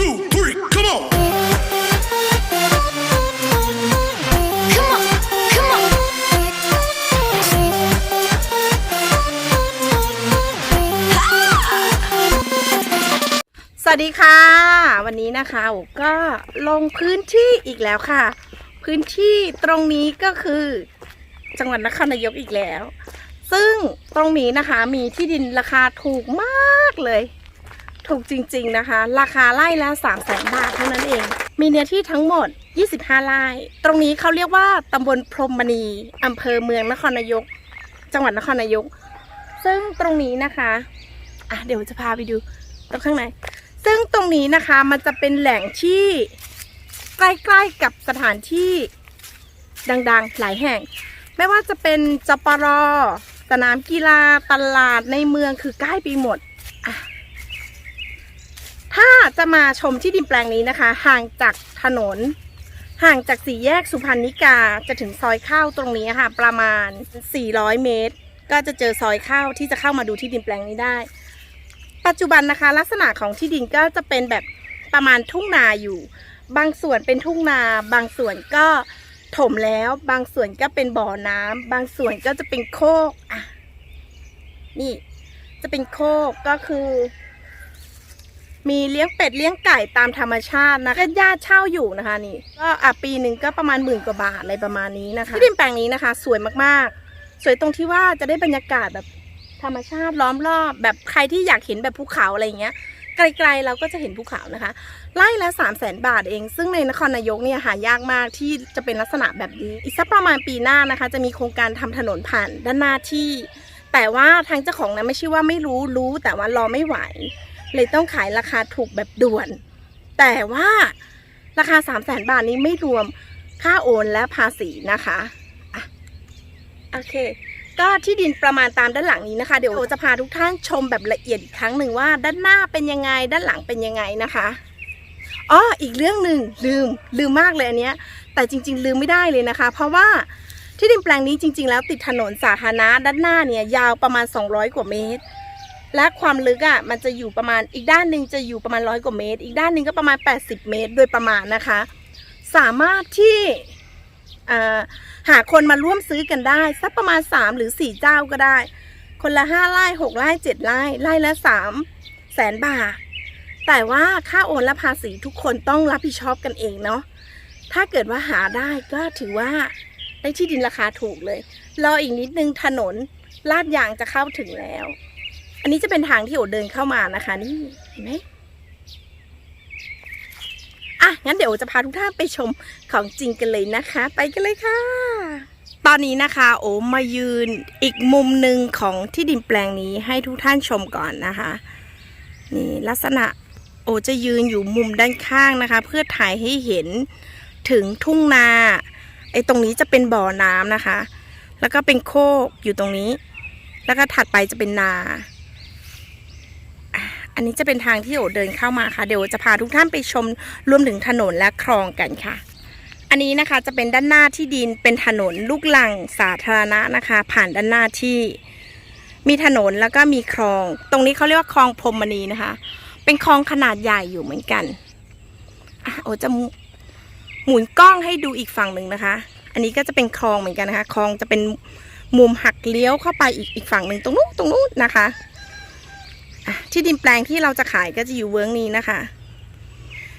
two, three, come on. Come on, come on. สวัสดีค่ะ วันนี้นะคะโอก็ลงพื้นที่อีกแล้วค่ะ พื้นที่ตรงนี้ก็คือจังหวัดนครนายกอีกแล้ว ซึ่งตรงนี้นะคะมีที่ดินราคาถูกมากเลย ถูกจริงๆนะคะ ราคาไร่ละ3 0 0แสนบาทเท่านั้นเอง มีเนื้อที่ทั้งหมด 25 ไร่ ตรงนี้เขาเรียกว่าตำบลพรหมณีอำเภอเมืองนครนายก จังหวัดนครนายก ซึ่งตรงนี้นะคะอะเดี๋ยวจะพาไปดูตรงข้างใน ซึ่งตรงนี้นะคะมันจะเป็นแหล่งที่ใกล้ๆกับสถานที่ดังๆ หลายแห่ง ไม่ว่าจะเป็นจปรสนามกีฬาตลาดในเมืองคือใกล้ไปหมด จะมาชมที่ดินแปลงนี้นะคะ ห่างจากถนน ห่างจากสี่แยกสุพรรณิกาจะถึงซอยเข้าตรงนี้ค่ะ ประมาณ 400 เมตร ก็จะเจอซอยเข้าที่จะเข้ามาดูที่ดินแปลงนี้ได้ ปัจจุบันนะคะ ลักษณะของที่ดินก็จะเป็นแบบประมาณทุ่งนาอยู่ บางส่วนเป็นทุ่งนา บางส่วนก็ถมแล้ว บางส่วนก็เป็นบ่อน้ำบางส่วนก็จะเป็นโคกอะนี่ จะเป็นโคกก็คือ มีเลี้ยงเป็ดเลี้ยงไก่ตามธรรมชาตินะก็ญาติเช่าอยู่นะคะนี่ ก็อะปีหนึ่งก็ประมาณหมื่นกว่าบาทอะไรประมาณนี้นะคะ ที่ดินแปลงนี้นะคะ สวยมากๆ สวยตรงที่ว่าจะได้บรรยากาศแบบธรรมชาติล้อมรอบแบบใครที่อยากเห็นแบบภูเขาอะไรอย่างเงี้ยไกลๆเราก็จะเห็นภูเขานะคะไล่ละ3 0 0แสนบาทเอง ซึ่งในนครนายกเนี่ยหายากมากที่จะเป็นลักษณะแบบนี้ อีกสักประมาณปีหน้านะคะ จะมีโครงการทำถนนผ่านด้านหน้าที่ แต่ว่าทางเจ้าของนะไม่ใช่ว่าไม่รู้รู้แต่ว่ารอไม่ไหว เลยต้องขายราคาถูกแบบด่วน แต่ว่าราคา 3 0 0แสนบาทนี้ไม่รวมค่าโอนและภาษีนะคะอะโอเค ก็ที่ดินประมาณตามด้านหลังนี้นะคะ เดี๋ยวจะพาทุกท่านชมแบบละเอียดอีกครั้งหนึ่งว่า ด้านหน้าเป็นยังไง ด้านหลังเป็นยังไงนะคะอ๋ออีกเรื่องหนึ่งลืมลืมมากเลยอันเนี้ย แต่จริง ๆ ลืมไม่ได้เลยนะคะ เพราะว่าที่ดินแปลงนี้จริง ๆ แล้วติดถนนสาธารณะด้านหน้าเนี่ยยาวประมาณ 200 กว่าเมตร และความลึกอะมันจะอยู่ประมาณอีกด้านหนึ่งจะอยู่ประมาณร้อยกว่าเมตร อีกด้านหนึ่งก็ประมาณ 80 เมตร โดยประมาณนะคะ สามารถที่หาคนมาร่วมซื้อกันได้ สักประมาณ 3 หรือ 4 เจ้าก็ได้ คนละ 5ไร่6ไร่7ไร่ไร่ละ3แสนบาท แต่ว่าค่าโอนและภาษีทุกคนต้องรับผิดชอบกันเองเนาะถ้าเกิดว่าหาได้ก็ถือว่าได้ที่ดินราคาถูกเลย รออีกนิดนึงถนนลาดยางจะเข้าถึงแล้ว อันนี้จะเป็นทางที่โอเดินเข้ามานะคะ นี่เห็นไหมอะงั้นเดี๋ยวโอจะพาทุกท่านไปชมของจริงกันเลยนะคะ ไปกันเลยค่ะ ตอนนี้นะคะ โอมายืนอีกมุมหนึ่งของที่ดินแปลงนี้ให้ทุกท่านชมก่อนนะคะ นี่ลักษณะโอจะยืนอยู่มุมด้านข้างนะคะ เพื่อถ่ายให้เห็นถึงทุ่งนาไอ้ตรงนี้จะเป็นบ่อน้ำนะคะ แล้วก็เป็นโคกอยู่ตรงนี้ แล้วก็ถัดไปจะเป็นนา อันนี้จะเป็นทางที่โอเดินเข้ามาค่ะ เดี๋ยวจะพาทุกท่านไปชมรวมถึงถนนและคลองกันค่ะ อันนี้นะคะจะเป็นด้านหน้าที่ดินเป็นถนนลูกลังสาธารณะนะคะ ผ่านด้านหน้าที่ มีถนนแล้วก็มีคลอง ตรงนี้เขาเรียกว่าคลองพรมณีนะคะ เป็นคลองขนาดใหญ่อยู่เหมือนกันอะโอจะหมุนกล้องให้ดูอีกฝั่งหนึ่งนะคะ อันนี้ก็จะเป็นคลองเหมือนกันนะคะ คลองจะเป็นมุมหักเลี้ยวเข้าไปอีกอีกฝั่งหนึ่งตรงนู้นตรงนู้นนะคะ ที่ดินแปลงที่เราจะขายก็จะอยู่เวิ้งนี้นะคะ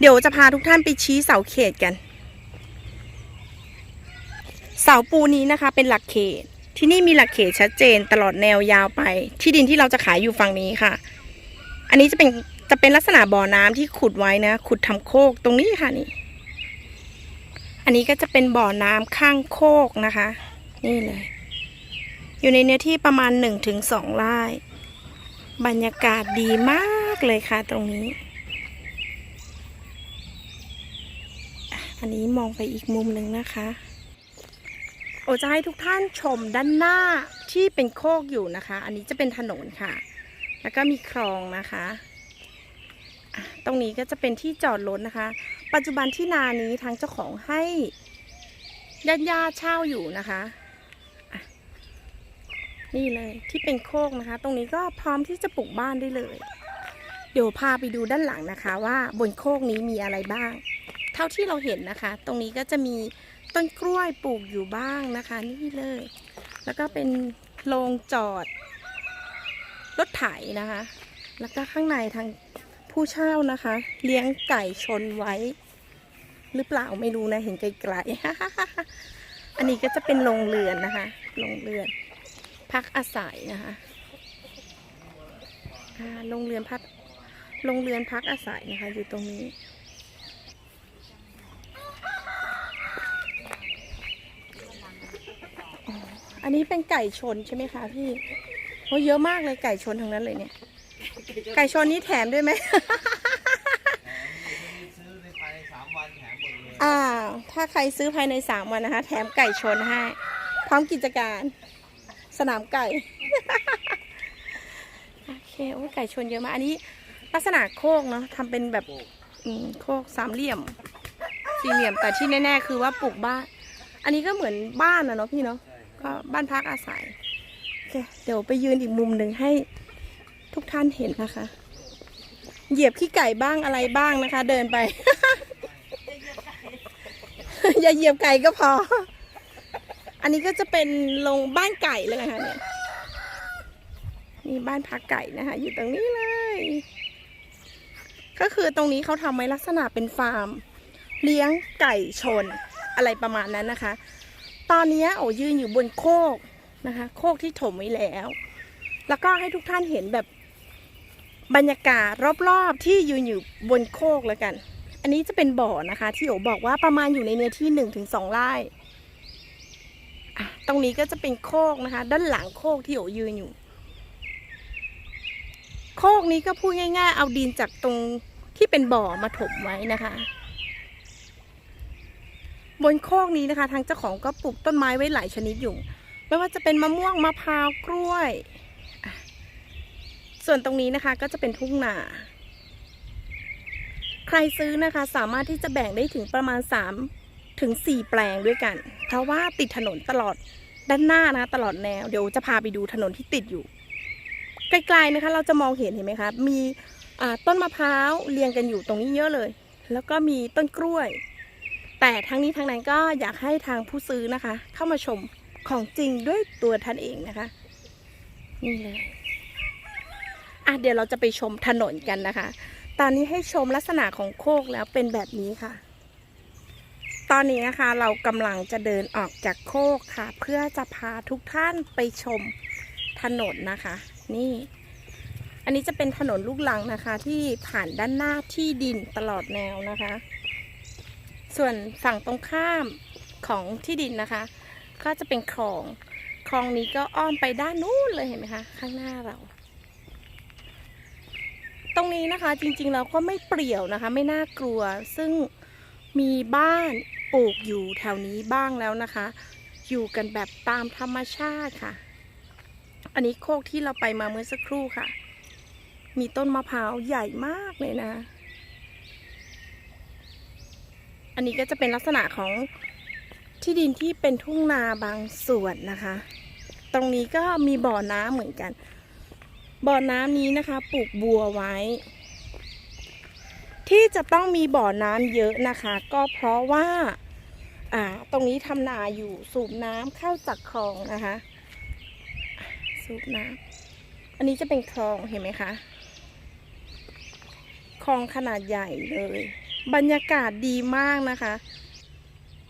เดี๋ยวจะพาทุกท่านไปชี้เสาเขตกัน เสาปูนี้นะคะ เป็นหลักเขต ที่นี่มีหลักเขตชัดเจนตลอดแนวยาวไป ที่ดินที่เราจะขายอยู่ฝั่งนี้ค่ะ อันนี้จะเป็นจะเป็นลักษณะบ่อน้ำที่ขุดไว้นะ ขุดทำโคกตรงนี้ค่ะนี่ อันนี้ก็จะเป็นบ่อน้ำข้างโคกนะคะ นี่เลย อยู่ในเนื้อที่ประมาณหนึ่งถึงสองไร่ บรรยากาศดีมากเลยค่ะตรงนี้ อันนี้มองไปอีกมุมหนึ่งนะคะ โอจะให้ทุกท่านชมด้านหน้าที่เป็นโคกอยู่นะคะ อันนี้จะเป็นถนนค่ะ แล้วก็มีคลองนะคะ ตรงนี้ก็จะเป็นที่จอดรถนะคะ ปัจจุบันที่นานี้ทางเจ้าของให้ญาติญาติๆเช่าอยู่นะคะ นี่เลยที่เป็นโคกนะคะ ตรงนี้ก็พร้อมที่จะปลูกบ้านได้เลย เดี๋ยวพาไปดูด้านหลังนะคะ ว่าบนโคกนี้มีอะไรบ้าง เท่าที่เราเห็นนะคะ ตรงนี้ก็จะมีต้นกล้วยปลูกอยู่บ้างนะคะ นี่เลย แล้วก็เป็นโรงจอด รถไถนะคะ แล้วก็ข้างในทางผู้เช่านะคะ เลี้ยงไก่ชนไว้ หรือเปล่าไม่รู้นะเห็นไกลๆอันนี้ก็จะเป็นโรงเรือนนะคะโรงเรือน พักอาศัยนะคะอ่าโรงเรือนพักโรงเรือนพักอาศัยนะคะ อยู่ตรงนี้อ๋ออันนี้เป็นไก่ชนใช่ไหมคะพี่โอ้เยอะมากเลยไก่ชนทั้งนั้นเลยเนี่ย ไก่ชนนี้แถมด้วยไหมซื้อในภายในสามวันแถมหมดเลยอ่า ถ้าใครซื้อภายในสามวันนะคะ แถมไก่ชนให้ พร้อมกิจการ สนามไก่ โอเคโอ้ยไก่ชนเยอะมากอันนี้ลักษณะโคกเนาะทำเป็นแบบอืมโคกสามเหลี่ยม สี่เหลี่ยมแต่ที่แน่ๆคือว่าปลูกบ้าน อันนี้ก็เหมือนบ้านนะเนาะพี่เนาะก็บ้านพักอาศัยโอเคเดี๋ยวไปยืนอีกมุมหนึ่งให้ทุกท่านเห็นนะคะ เหยียบขี้ไก่บ้างอะไรบ้างนะคะ เดินไป อย่าเหยียบไก่ก็พอ อันนี้ก็จะเป็นโรงบ้านไก่เลยนะคะเนี่ยนี่บ้านพักไก่นะคะ อยู่ตรงนี้เลย ก็คือตรงนี้เขาทำไว้ลักษณะเป็นฟาร์ม เลี้ยงไก่ชนอะไรประมาณนั้นนะคะ ตอนนี้โอ้ยืนอยู่บนโคกนะคะ โคกที่ถมไว้แล้ว แล้วก็ให้ทุกท่านเห็นแบบบรรยากาศรอบๆที่ยืนอยู่บนโคกแล้วกัน อันนี้จะเป็นบ่อนะคะ ที่โอบอกว่าประมาณอยู่ในเนื้อที่หนึ่งถึงสองไร่ ตรงนี้ก็จะเป็นโคกนะคะ ด้านหลังโคกที่โอยืนอยู่ โคกนี้ก็พูดง่าย ๆ เอาดินจากตรงที่เป็นบ่อมาถมไว้นะคะ บนโคกนี้นะคะ ทางเจ้าของก็ปลูกต้นไม้ไว้หลายชนิดอยู่ ไม่ว่าจะเป็นมะม่วงมะพร้าวกล้วย ส่วนตรงนี้นะคะก็จะเป็นทุ่งนาใครซื้อนะคะสามารถที่จะแบ่งได้ถึงประมาณ 3 ถึง 4 แปลงด้วยกัน เพราะว่าติดถนนตลอดด้านหน้านะตลอดแนว เดี๋ยวจะพาไปดูถนนที่ติดอยู่ ไกลๆนะคะ เราจะมองเห็นเห็นไหมคะ มีต้นมะพร้าวเรียงกันอยู่ตรงนี้เยอะเลย แล้วก็มีต้นกล้วย แต่ทั้งนี้ทั้งนั้นก็อยากให้ทางผู้ซื้อนะคะ เข้ามาชมของจริงด้วยตัวท่านเองนะคะนี่เลยอะเดี๋ยวเราจะไปชมถนนกันนะคะ ตอนนี้ให้ชมลักษณะของโคกแล้วเป็นแบบนี้ค่ะ ตอนนี้นะคะเรากำลังจะเดินออกจากโคกค่ะ เพื่อจะพาทุกท่านไปชมถนนนะคะ นี่ อันนี้จะเป็นถนนลูกลังนะคะ ที่ผ่านด้านหน้าที่ดินตลอดแนวนะคะ ส่วนฝั่งตรงข้ามของที่ดินนะคะ ก็จะเป็นคลองคลองนี้ก็อ้อมไปด้านนู้นเลยเห็นไหมคะ ข้างหน้าเรา ตรงนี้นะคะจริงๆเราก็ไม่เปรี่ยวนะคะ ไม่น่ากลัวซึ่งมีบ้าน ปลูกอยู่แถวนี้บ้างแล้วนะคะ อยู่กันแบบตามธรรมชาติค่ะ อันนี้โคกที่เราไปมาเมื่อสักครู่ค่ะ มีต้นมะพร้าวใหญ่มากเลยนะ อันนี้ก็จะเป็นลักษณะของที่ดินที่เป็นทุ่งนาบางส่วนนะคะ ตรงนี้ก็มีบ่อน้ำเหมือนกัน บ่อน้ำนี้นะคะ ปลูกบัวไว้ ที่จะต้องมีบ่อน้ำเยอะนะคะ ก็เพราะว่า อ่าตรงนี้ทำนาอยู่สูบน้ำเข้าจากคลองนะคะ สูบน้ำอันนี้จะเป็นคลองเห็นไหมคะคลองขนาดใหญ่เลย บรรยากาศดีมากนะคะ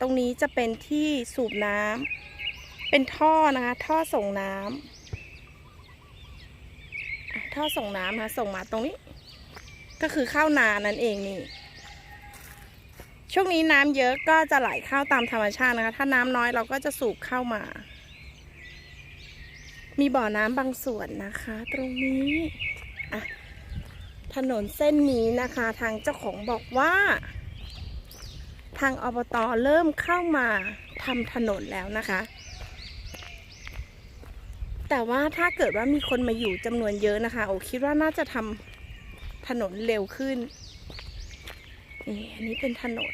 ตรงนี้จะเป็นที่สูบน้ำเป็นท่อนะคะ ท่อส่งน้ำท่อส่งน้ำนะส่งมาตรงนี้ ก็คือเข้านานั่นเองนี่ ช่วงนี้น้ำเยอะก็จะไหลเข้าตามธรรมชาตินะคะ ถ้าน้ำน้อยเราก็จะสูบเข้ามา มีบ่อน้ำบางส่วนนะคะ ตรงนี้อะถนนเส้นนี้นะคะ ทางเจ้าของบอกว่า ทางอบตเริ่มเข้ามาทำถนนแล้วนะคะ แต่ว่าถ้าเกิดว่ามีคนมาอยู่จำนวนเยอะนะคะ โอคิดว่าน่าจะทำถนนเร็วขึ้น นี่อันนี้เป็นถนน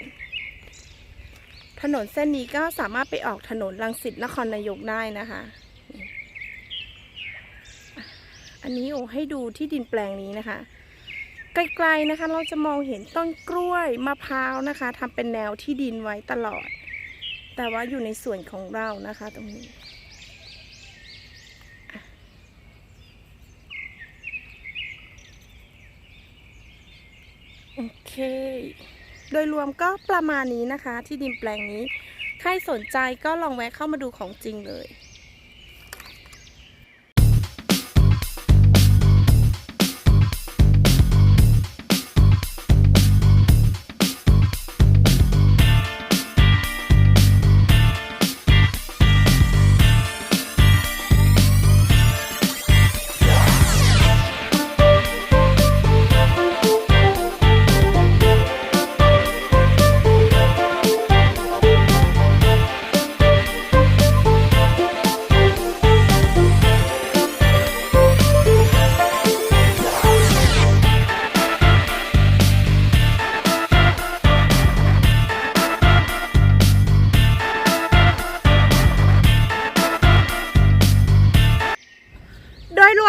ถนนเส้นนี้ก็สามารถไปออกถนนลังสิตนครนายกได้นะคะ อันนี้โอให้ดูที่ดินแปลงนี้นะคะ ไกลๆนะคะเราจะมองเห็นต้นกล้วยมะพร้าวนะคะทำเป็นแนวที่ดินไว้ตลอด แต่ว่าอยู่ในส่วนของเรานะคะตรงนี้ โอเค โดยรวมก็ประมาณนี้นะคะ ที่ดินแปลงนี้ ใครสนใจก็ลองแวะเข้ามาดูของจริงเลย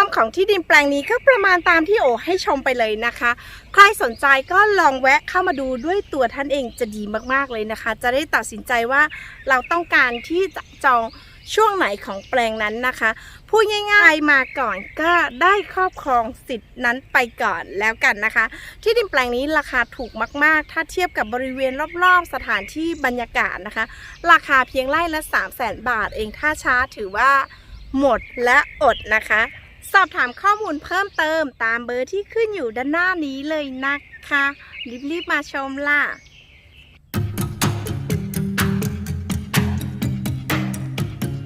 มของที่ดินแปลงนี้ก็ประมาณตามที่โอให้ชมไปเลยนะคะ ใครสนใจก็ลองแวะเข้ามาดูด้วยตัวท่านเองจะดีมากๆเลยนะคะ จะได้ตัดสินใจว่าเราต้องการที่จะจองช่วงไหนของแปลงนั้นนะคะพูดง่ายๆมาก่อนก็ได้ครอบครองสิทธินั้นไปก่อนแล้วกันนะคะ ที่ดินแปลงนี้ราคาถูกมากๆ ถ้าเทียบกับบริเวณรอบๆ สถานที่บรรยากาศนะคะ ราคาเพียงไร่ละ 3 0 0 0 0 0 บาทเองถ้าช้าถือว่าหมดและอดนะคะ สอบถามข้อมูลเพิ่มเติมตามเบอร์ที่ขึ้นอยู่ด้านหน้านี้เลยนะคะ รีบๆมาชมล่ะ